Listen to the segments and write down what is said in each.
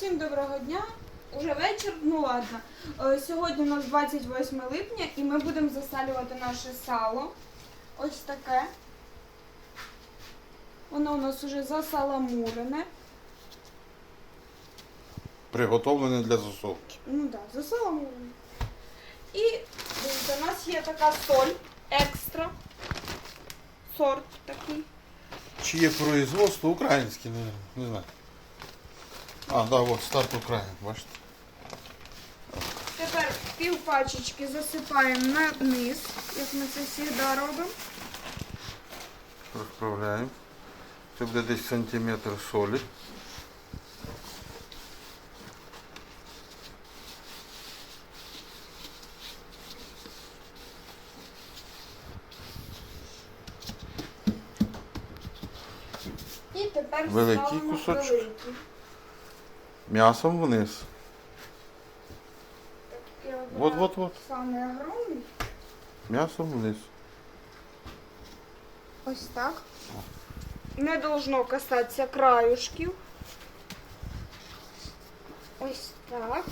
Всім доброго дня. Уже вечір, ну ладно. Е, Сьогодні у нас 28 липня і ми будемо засалювати наше сало. Ось таке. Воно у нас уже засаламурене. Приготовлений для засолки. Ну так, да, засаламурене. І дивіться, у нас є така соль екстра. Сорт такий. Чиє производство українське, не, не знаю. А, да, от старт Україн, бачите. Тепер пів пачечки засипаємо на низ, як ми це завжди робимо. Розправляємо. Це буде десь сантиметр солі. І тепер Великий ставимо кусочок. великий. М'ясом вниз. Я Вот, вот, вот. Самий огромний. М'ясом вниз. Ось так. Не должно касатися краюшків. Ось так.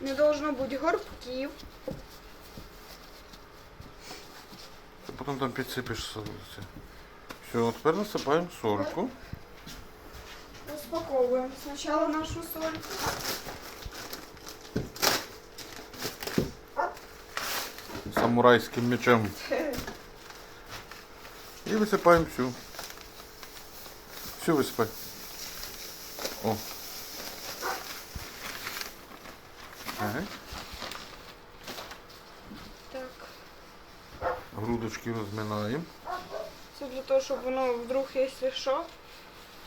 Не должно бути горбків. Ти потім там підсипеш. Все, тепер насипаємо сольку. Розпаковуємо спочатку нашу сольку. Самурайським мечем. І висипаємо всю. Всю висипай. О. Ага. Так. Грудочки розминаємо. Це для того, щоб воно вдруг, якщо що,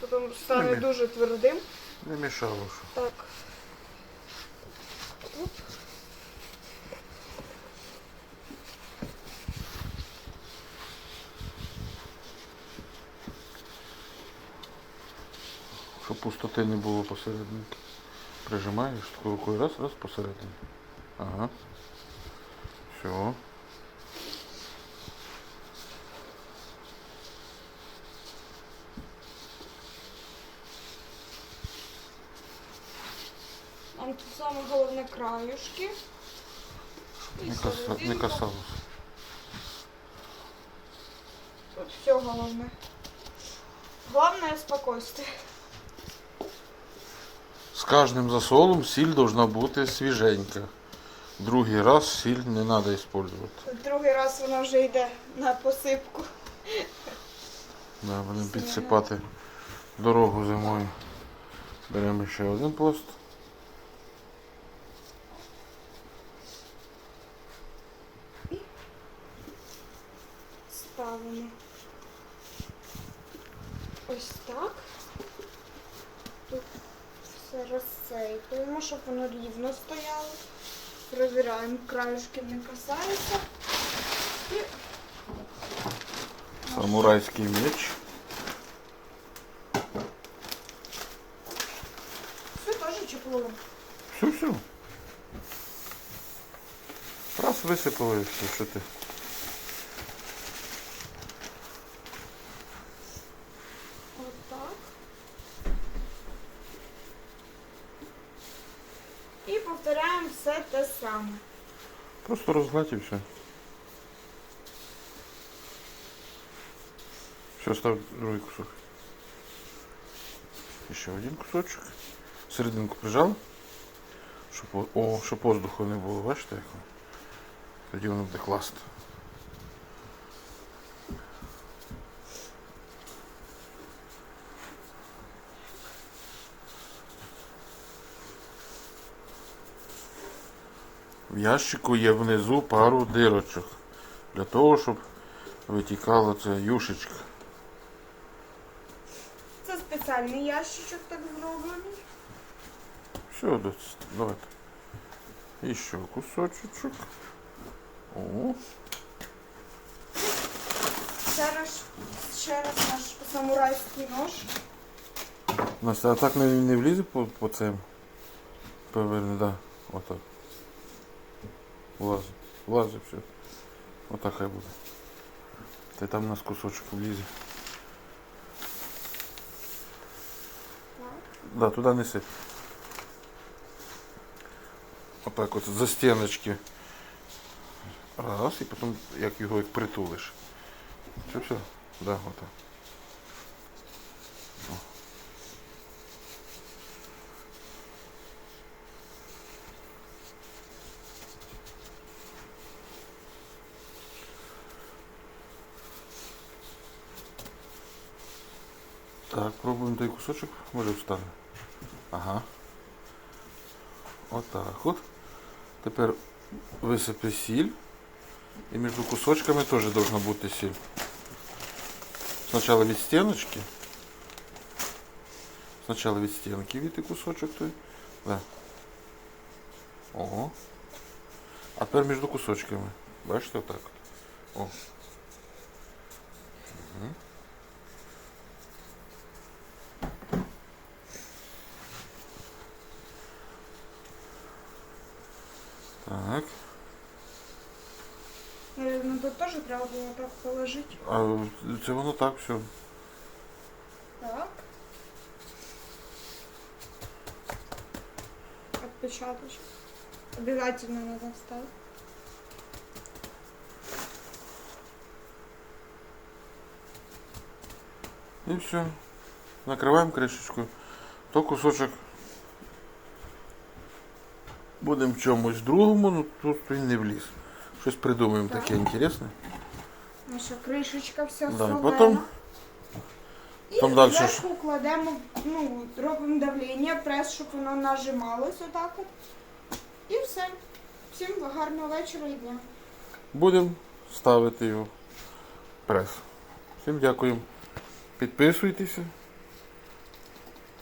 потім стане Ага. дуже твердим. Не мішало, що. Так. Оп. Щоб пустоти не було посередині. Прижимаєш таку рукою раз, раз посередині. Ага. Все. Тут саме головне краюшки. І Не, не касалось. Тут все головне. Главное спокойствие. З кожним засолом сіль должна бути свіженька. Другий раз сіль не треба використовувати. Другий раз воно вже йде на посипку. Да, будемо підсипати дорогу зимою. Беремо ще один пласт. Ставимо. Ось так. Тут все розсейпуємо, щоб воно рівно стояло. Провіряємо, краєшки не касаються. І Самурайський меч. все теж чепло. Все, все. Раз висипали все, що ти. Отак. І повторяємо все те саме. Просто розгладь і все. Все, став другий кусок. Ще один кусочок. Серединку прижав. Щоб, о- щоб воздуху не було, бачите як? Тоді воно буде класно. В ящику є внизу пару дирочок. Для того, щоб витікала ця юшечка. Це спеціальний ящичок так зроблений. Все, досить. Давайте. І ще кусочок. О, Ще раз, ще раз наш самурайський нож. Настя, а так не, не влізе по, по цим? Поверни, да. Отак. Влазить. Влазить все. Отак хай буде. Та там у нас кусочок влізе. Так. Да, туди неси. Отак от за стіночки. Раз, і потім як його як притулиш. Все, все. Да, отак. О. Так, пробуємо той кусочок, може встане. Ага. Отак от. Тепер висипи сіль. І між кусочками теж должна бути сіль. Спочатку від стіночки. Спочатку від стінки віти кусочок той. Да. Ого. А тепер між кусочками. Бачите отак от. О. Мгм. Так. Наверное, тут теж треба було так положити. А це воно так все. Так. Отпечаточек. Обязательно надо вставить. І все. Накриваємо кришечкою. То кусочок будемо в чомусь другому, ну тут він не вліз. Щось придумаємо Так. таке інтересне. Наша кришечка вся Да, солена. потім- І там дальше зверху кладемо, ну, робимо давлення, прес, щоб воно нажималось отак от. І все. Всім гарного вечора і дня. Будемо ставити його в прес. Всім дякуємо. Підписуйтеся,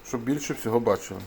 щоб більше всього бачили.